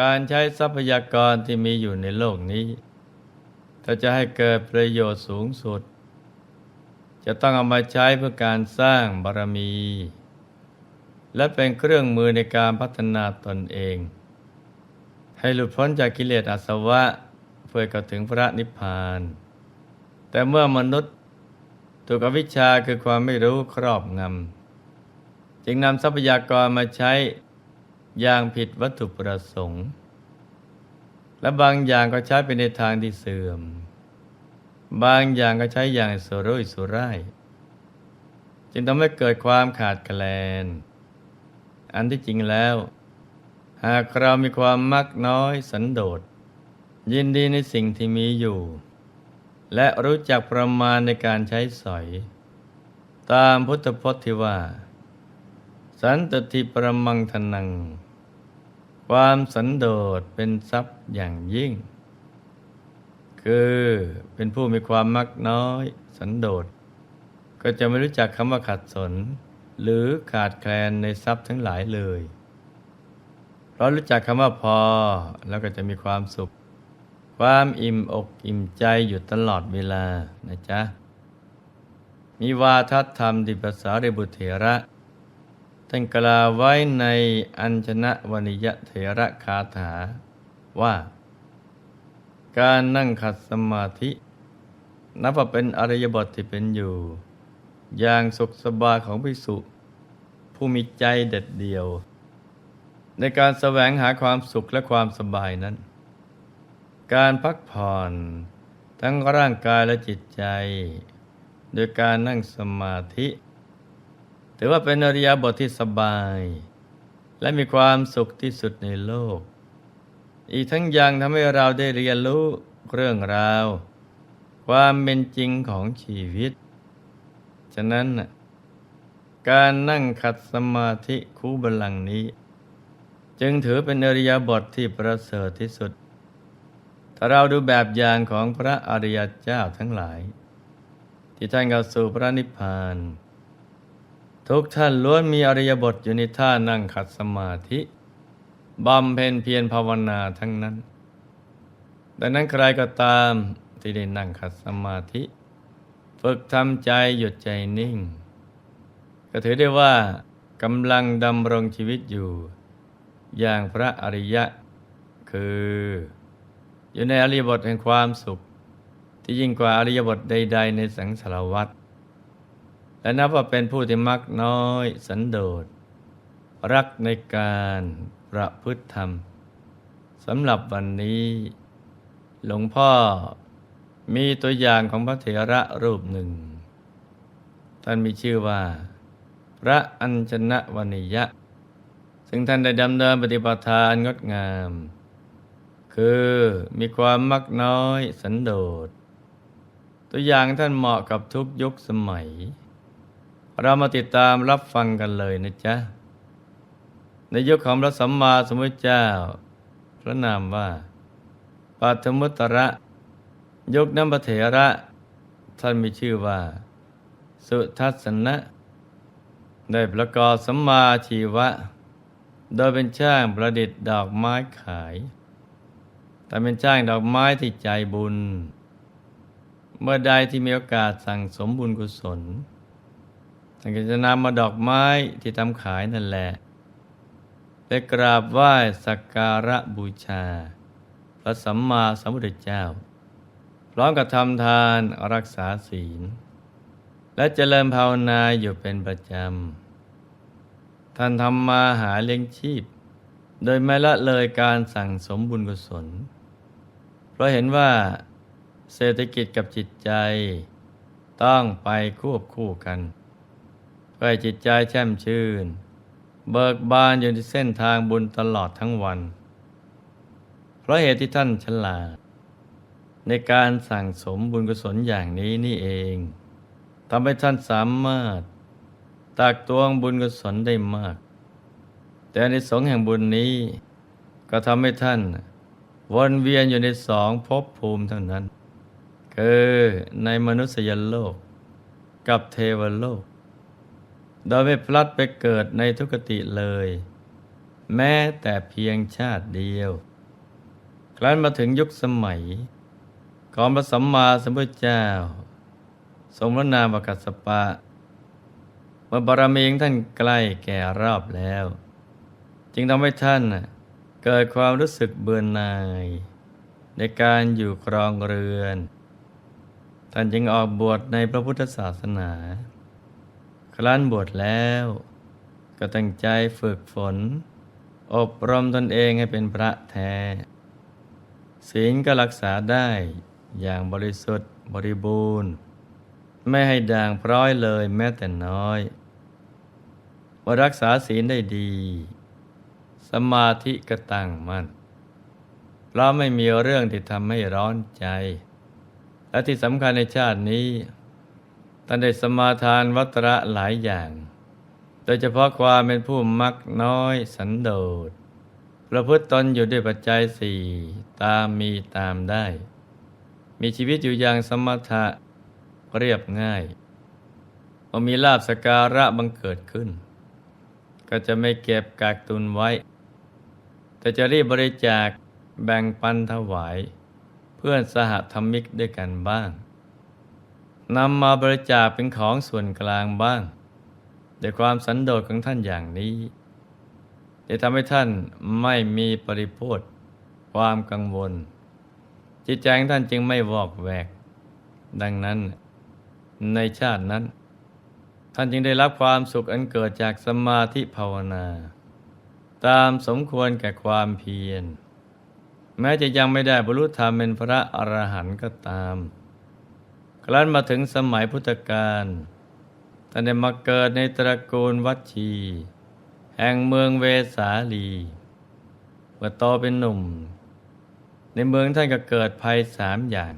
การใช้ทรัพยากรที่มีอยู่ในโลกนี้ ถ้าจะให้เกิดประโยชน์สูงสุด จะต้องเอามาใช้เพื่อการสร้างบารมี และเป็นเครื่องมือในการพัฒนาตนเอง ให้หลุดพ้นจากกิเลสอาสวะเพื่อเข้าถึงพระนิพพาน แต่เมื่อมนุษย์ถูกอวิชชาคือความไม่รู้ครอบงำจึงนำทรัพยากรมาใช้ อย่างผิดวัตถุประสงค์ และบางอย่างก็ใช้ไปในทางที่เสื่อม บางอย่างก็ใช้อย่างสุรุ่ยสุร่าย จึงทำให้เกิดความขาดแคลน อันที่จริงแล้ว หากเรามีความมักน้อยสันโดษ ยินดีในสิ่งที่มีอยู่ และรู้จักประมาณในการใช้สอย ตามพุทธพจน์ที่ว่าสันตติประมังทนัง ความสันโดษเป็นทรัพย์อย่างยิ่ง คือเป็นผู้มีความมักน้อยสันโดษ ก็จะไม่รู้จักคำว่าขัดสน หรือขาดแคลนในทรัพย์ทั้งหลายเลย เพราะรู้จักคำว่าพอแล้วก็จะมีความสุข ความอิ่มอกอิ่มใจอยู่ตลอดเวลานะจ๊ะ มีวาทธรรมดิปสาริบุตรเถระ ท่านกล่าวไว้ในอัญชนะวนิยเถระคาถาว่า การนั่งขัดสมาธิ นับว่าเป็นอริยบทที่เป็นอยู่ อย่างสุขสบายของภิกษุผู้มีใจเด็ดเดียว ในการแสวงหาความสุขและความสบายนั้น การพักผ่อนทั้งร่างกายและจิตใจ โดยการนั่งสมาธิ ถือว่าเป็นอริยบทที่สบาย และมีความสุขที่สุดในโลก อีกทั้งยังทำให้เราได้เรียนรู้เรื่องราว ความเป็นจริงของชีวิต ฉะนั้น การนั่งขัดสมาธิคูบัลลังก์นี้ จึงถือเป็นอริยบทที่ประเสริฐที่สุด ถ้าเราดูแบบอย่างของพระอริยเจ้าทั้งหลาย ที่ท่านเข้าสู่พระนิพพาน ทุกท่านล้วนมีอริยบทอยู่ในท่านั่งขัดสมาธิบำเพ็ญเพียรภาวนาทั้งนั้น ดังนั้นใครก็ตามที่ได้นั่งขัดสมาธิ ฝึกทำใจหยุดใจนิ่ง ก็ถือได้ว่ากำลังดำรงชีวิตอยู่ อย่างพระอริยะ คือ อยู่ในอริยบทแห่งความสุข ที่ยิ่งกว่าอริยบทใด ๆ ในสังสารวัฏ และนับว่าเป็นผู้ที่มักน้อย สันโดษ รักในการประพฤติธรรมสำหรับวันนี้ หลวงพ่อมีตัวอย่างของพระเถระรูปหนึ่ง ท่านมีชื่อว่า พระอัญชนะวนิยะ ซึ่งท่านได้ดำเนินปฏิปทานงดงาม คือมีความมักน้อยสันโดษตัวอย่างท่านเหมาะกับทุกยุคสมัย เรามาติดตามรับฟังกันเลยนะจ๊ะ ในยุคของพระสัมมาสัมพุทธเจ้า พระนามว่าปัทมุตตระยุคนั้นพระเถระ ท่านมีชื่อว่า สุทัศนะ ได้ประกอบสัมมาชีวะ โดยเป็นช่างประดิษฐ์ดอกไม้ขาย แต่เป็นช่างดอกไม้ที่ใจบุญ เมื่อใดที่มีโอกาสสั่งสมบุญกุศล ท่านก็จะนำมาดอกไม้ที่ทำขายนั่นแหละไปกราบไหว้สักการะบูชา พระสัมมาสัมพุทธเจ้า พร้อมกับทำทานรักษาศีล และเจริญภาวนาอยู่เป็นประจำ ท่านทำมาหาเลี้ยงชีพ โดยไม่ละเลยการสั่งสมบุญกุศล เพราะเห็นว่าเศรษฐกิจกับจิตใจ ต้องไปควบคู่กัน เพื่อให้จิตใจแช่มชื่น เบิกบานอยู่ในเส้นทางบุญตลอดทั้งวัน เพราะเหตุที่ท่านฉลาด ในการสั่งสมบุญกุศลอย่างนี้นี่เองทำให้ท่านสามารถตักตวงบุญกุศลได้มาก แต่ในสงแห่งบุญนี้ ก็ทำให้ท่านวนเวียนอยู่ในสองภพภูมิเท่านั้น คือในมนุษยโลกกับเทวโลก โดยไม่พลัดไปเกิดในทุกติเลย แม้แต่เพียงชาติเดียว ครั้นมาถึงยุคสมัย ของพระสัมมาสัมพุทธเจ้า ทรงพระนามวกัสปะ เมื่อบารมีของท่านใกล้แก่รอบแล้ว จึงทำให้ท่านเกิดความรู้สึกเบื่อหน่าย ในการอยู่ครองเรือน ท่านจึงออกบวชในพระพุทธศาสนา ครั้นบวชแล้ว ก็ตั้งใจฝึกฝน อบรมตนเองให้เป็นพระแท้ ศีลก็รักษาได้อย่างบริสุทธิ์บริบูรณ์ ไม่ให้ด่างพร้อยเลยแม้แต่น้อยเมื่อรักษาศีลได้ดี สมาธิก็ตั้งมั่นเพราะไม่มีเรื่องที่ทำให้ร้อนใจ และที่สำคัญในชาตินี้ ท่านได้สมาทานวัตระหลายอย่าง โดยเฉพาะความเป็นผู้มักน้อยสันโดษประพฤติตนอยู่ด้วยปัจจัยสี่ตามมีตามได้ มีชีวิตอยู่อย่างสมถะเรียบง่ายพอมีลาบสการะบังเกิดขึ้น ก็จะไม่เก็บกากตุนไว้ แต่จะรีบบริจาคแบ่งปันถวาย เพื่อนสหธรรมิกด้วยกันบ้าง นำมาบริจาคเป็นของส่วนกลางบ้างด้วยความสันโดษของท่านอย่างนี้จะทำให้ท่านไม่มีปริโภทความกังวล จิตใจของท่านจึงไม่วอกแวก ดังนั้นในชาตินั้น ท่านจึงได้รับความสุขอันเกิดจากสมาธิภาวนา ตามสมควรแก่ความเพียร แม้จะยังไม่ได้บรรลุธรรมเป็นพระอรหันต์ก็ตาม ครั้นมาถึงสมัยพุทธกาลท่านได้มาเกิดในตระกูลวัดชี แห่งเมืองเวสาลีเมื่อโตเป็นหนุ่ม ในเมืองท่านก็เกิดภัยสามอย่าง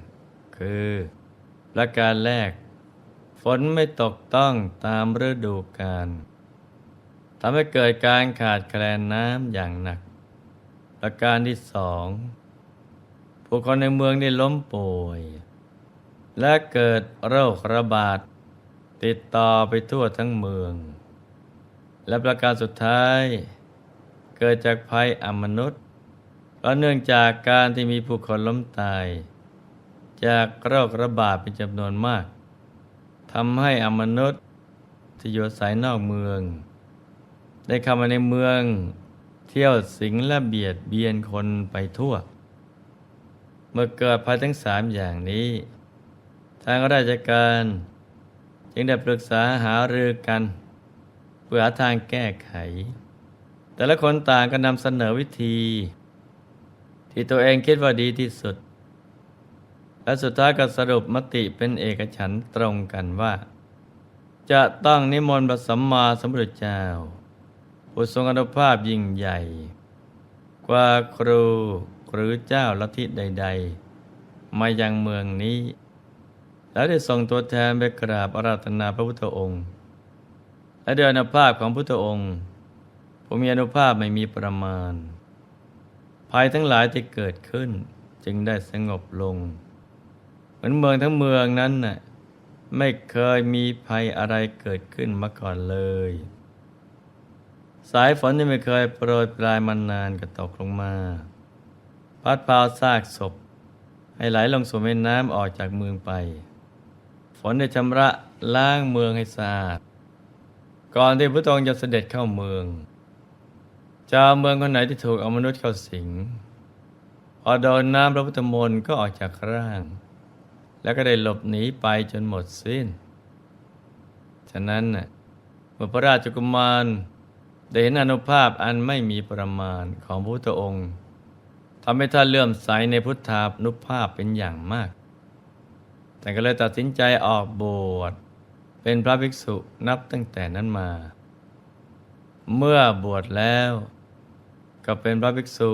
คือประการแรก ฝนไม่ตกต้องตามฤดูกาลทำให้เกิดการขาดแคลนน้ำอย่างหนัก ประการที่สองผู้คนในเมืองได้ล้มป่วย และเกิดโรคระบาด ติดต่อไปทั่วทั้งเมือง และประการสุดท้าย เกิดจากภัยอมนุษย์เพราะเนื่องจากการที่มีผู้คนล้มตาย จากโรคระบาดเป็นจำนวนมากทำให้อมนุษย์ที่อยู่อายนอกเมือง ได้เข้ามาในเมืองเที่ยวสิงและเบียดเบียนคนไปทั่ว เมื่อเกิดภัยทั้งสามอย่างนี้ ทางราชการจึงได้ปรึกษาหารือกัน เพื่อหาทางแก้ไข แต่ละคนต่างก็นำเสนอวิธี ที่ตัวเองคิดว่าดีที่สุด และสุดท้ายก็สรุปมติเป็นเอกฉันท์ตรงกันว่า จะต้องนิมนต์พระสัมมาสัมพุทธเจ้าผู้ทรงอนุภาพยิ่งใหญ่ กว่าครูหรือเจ้าลัทธิใด ๆ มายังเมืองนี้ แล้วได้ส่งตัวแทนไปกราบอาราธนาพระพุทธองค์ และเด้วยอนุภาพของพุทธองค์ ผมมีอนุภาพไม่มีประมาณ ภัยทั้งหลายที่เกิดขึ้นจึงได้สงบลง เหมือนเมืองทั้งเมืองนั้นน่ะไม่เคยมีภัยอะไรเกิดขึ้นมาก่อนเลย สายฝนที่ไม่เคยโปรยปลายมานานก็ตกลงมา พัดพาซากศพ ให้ไหลลงสู่แม่น้ำออกจากเมืองไป ฝนได้ชำระล้างเมืองให้สะอาด ก่อนที่พระองค์จะเสด็จเข้าเมืองชาวเมืองคนไหนที่ถูกอมนุษย์เข้าสิงพอโดนน้ำพระพุทธมนต์ก็ออกจากร่าง แล้วก็ได้หลบหนีไปจนหมดสิ้น ฉะนั้นน่ะเมื่อพระราชกุมารได้เห็นอนุภาพอันไม่มีประมาณของพระพุทธองค์ทำให้ท่านเลื่อมใสในพุทธานุภาพเป็นอย่างมาก แต่ก็เลยตัดสินใจออกบวชเป็นพระภิกษุนับตั้งแต่นั้นมา เมื่อบวชแล้ว ก็เป็นพระภิกษุ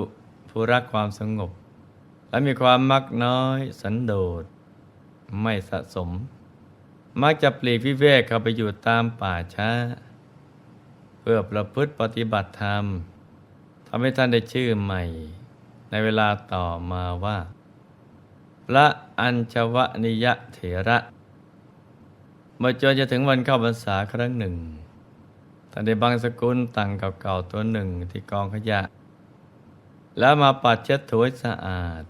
ผู้รักความสงบ และมีความมักน้อยสันโดษ ไม่สะสม มักจะปลีกวิเวกเข้าไปอยู่ตามป่าช้า เพื่อประพฤติปฏิบัติธรรมทำให้ท่านได้ชื่อใหม่ ในเวลาต่อมาว่า พระอัญชวนิยเถระเมื่อจนจะถึงวันเข้าพรรษาครั้งหนึ่งท่านได้บางสกุลตังเก่าๆตัวหนึ่งที่กองขยะ แล้วมาปัดเช็ดถูให้สะอาด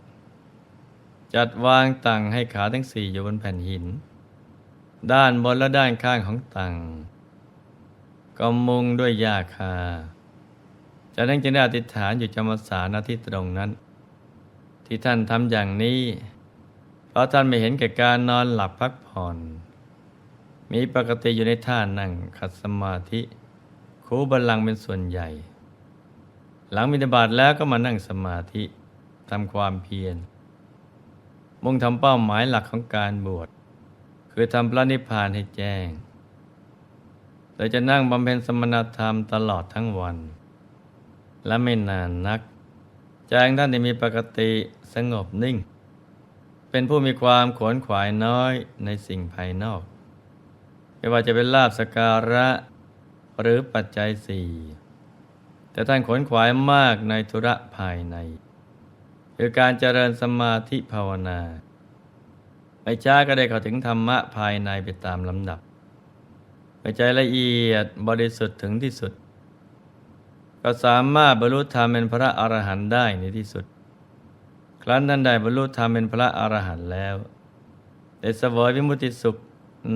จัดวางตังให้ขาทั้งสี่อยู่บนแผ่นหิน ด้านบนและด้านข้างของตังก็มุงด้วยหญ้าคาจากนั้นจึงได้อธิษฐานอยู่จำพรรษาณที่ตรงนั้น ที่ท่านทำอย่างนี้ ราะท่านไม่เห็นแก่การนอนหลับพักผ่อน มีปกติอยู่ในท่านั่งขัดสมาธิคูบัลลังเป็นส่วนใหญ่ หลังมินาบาตแล้วก็มานั่งสมาธิทำความเพียร มุ่งทำเป้าหมายหลักของการบวช คือทำพระนิพพานให้แจ้งโดยจะนั่งบำเพ็ญสมณธรรมตลอดทั้งวัน และไม่นานนักใจของท่านได้มีปกติสงบนิ่ง เป็นผู้มีความขวนขวายน้อยในสิ่งภายนอก ไม่ว่าจะเป็นลาบสการะหรือปัจจัยสี่แต่ท่านขวนขวายมากในธุระภายใน คือการเจริญสมาธิภาวนาไม่ช้าก็ได้เข้าถึงธรรมะภายในไปตามลำดับเมื่อใจละเอียดบริสุทธิ์ถึงที่สุด ก็สามารถบรรลุธรรมเป็นพระอรหันต์ได้ในที่สุด ครั้นนั้นได้บรรลุธรรมเป็นพระอรหันต์แล้วได้สวยวิมุติสุข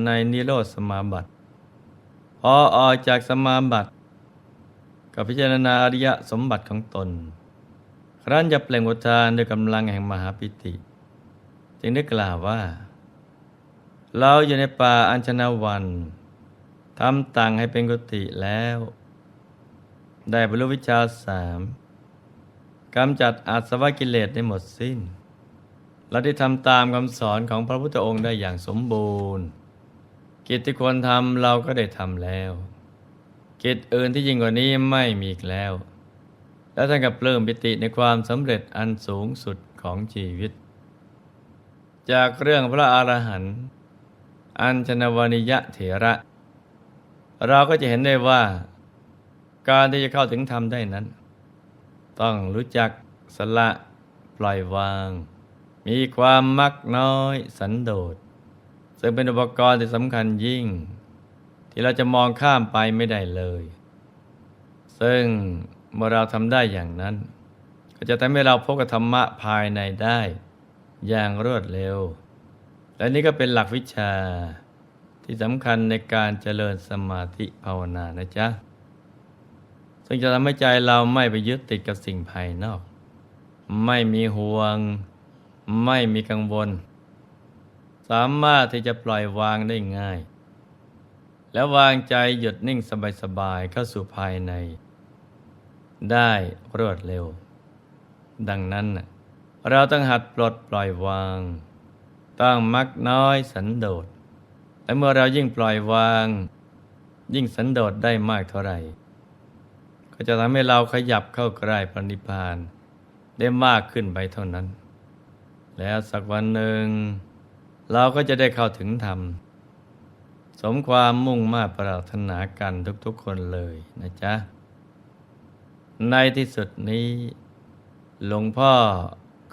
ในนิโรธสมาบัติพอออกจากสมาบัติกับพิจารณาอริยสมบัติของตน ครั้นจะเปล่งอุทานด้วยกำลังแห่งมหาปิติ จึงได้กล่าวว่า เราอยู่ในป่าอัญชนาวันทำตังให้เป็นกุฏิแล้ว ได้บรรลุวิชาสาม กำจัดอาสวะกิเลสได้หมดสิ้น และได้ทำตามคำสอนของพระพุทธองค์ได้อย่างสมบูรณ์ กิจที่ควรทำเราก็ได้ทำแล้ว กิจอื่นที่ยิ่งกว่านี้ไม่มีอีกแล้ว แล้วท่านกับเริ่มปิติในความสำเร็จอันสูงสุดของชีวิต จากเรื่องพระอรหันต์อัญชนวนิยะเถระ เราก็จะเห็นได้ว่า การที่จะเข้าถึงธรรมได้นั้น ต้องรู้จักสละปล่อยวาง มีความมักน้อยสันโดษ ซึ่งเป็นอุปกรณ์ที่สำคัญยิ่ง ที่เราจะมองข้ามไปไม่ได้เลย ซึ่งเมื่อเราทำได้อย่างนั้น ก็จะทำให้เราพบกับธรรมะภายในได้ อย่างรวดเร็ว และนี่ก็เป็นหลักวิชาที่สำคัญในการเจริญสมาธิภาวนานะจ๊ะ ซึ่งจะทำให้ใจเราไม่ไปยึดติดกับสิ่งภายนอก ไม่มีห่วง ไม่มีกังวล สามารถที่จะปล่อยวางได้ง่าย แล้ววางใจหยุดนิ่งสบายๆเข้าสู่ภายใน ได้รวดเร็ว ดังนั้น เราต้องหัดปลดปล่อยวาง ต้องมักน้อยสันโดษและเมื่อเรายิ่งปล่อยวาง ยิ่งสันโดษได้มากเท่าไหร่ ก็จะทำให้เราขยับเข้าใกล้ปณิพพานได้มากขึ้นไปเท่านั้น แล้วสักวันหนึ่ง เราก็จะได้เข้าถึงธรรม สมความมุ่งมา่ปรารถนากันทุกๆคนเลยนะจ๊ะ ในที่สุดนี้ หลวงพ่อ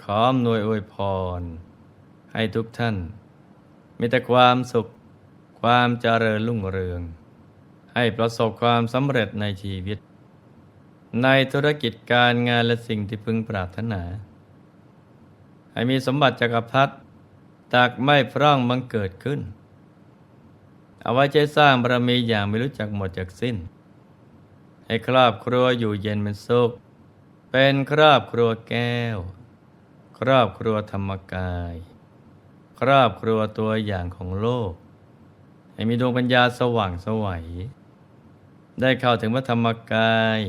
ขออำนวยอวยพร ให้ทุกท่าน มีแต่ความสุขความเจริญรุ่งเรือง ให้ประสบความสำเร็จในชีวิต ในธุรกิจการงานและสิ่งที่พึงปรารถนา ให้มีสมบัติจักรพรรดิตักไม่พร่องบังเกิดขึ้น เอาไว้ใจสร้างบารมีอย่างไม่รู้จักหมดจากสิ้น ให้ครอบครัวอยู่เย็นเป็นสุข เป็นครอบครัวแก้ว ครอบครัวธรรมกาย ครอบครัวตัวอย่างของโลก ให้มีดวงปัญญาสว่างสวัยได้เข้าถึงพระธรรมกาย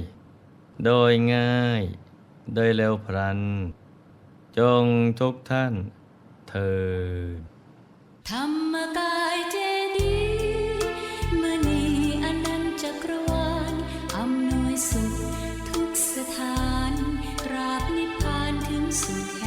โดยง่าย โดยเร็วพลัน จงทุกท่านเถิดธรรมกายเจดีมือนีอนันจักรวาลอำนวยสุขทุกสถาน ราบนิพพานถึงสุข